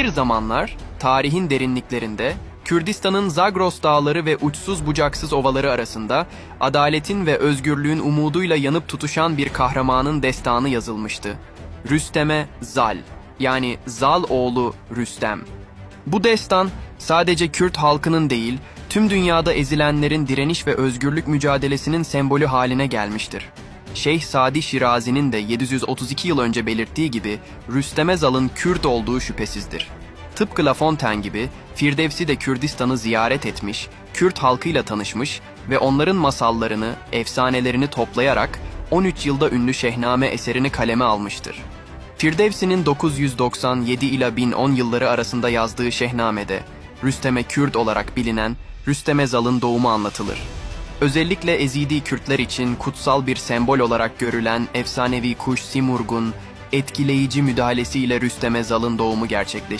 Bir zamanlar tarihin derinliklerinde Kürdistan'ın Zagros dağları ve uçsuz bucaksız ovaları arasında adaletin ve özgürlüğün umuduyla yanıp tutuşan bir kahramanın destanı yazılmıştı. Rüstem'e Zal yani Zal oğlu Rüstem. Bu destan sadece Kürt halkının değil, tüm dünyada ezilenlerin direniş ve özgürlük mücadelesinin sembolü haline gelmiştir. Şeyh Sadi Şirazi'nin de 732 yıl önce belirttiği gibi Rüstem Ezal'ın Kürt olduğu şüphesizdir. Tıpkı La Fontaine gibi Firdevsi de Kürdistan'ı ziyaret etmiş, Kürt halkıyla tanışmış ve onların masallarını, efsanelerini toplayarak 13 yılda ünlü Şehname eserini kaleme almıştır. Firdevsi'nin 997 ila 1010 yılları arasında yazdığı Şehname'de Rüstem'e Kürt olarak bilinen Rüstem Ezal'ın doğumu anlatılır. Özellikle Ezidi Kürtler için kutsal bir sembol olarak görülen efsanevi kuş Simurg'un etkileyici müdahalesiyle Rüstem Ezal'ın doğumu gerçekleşir.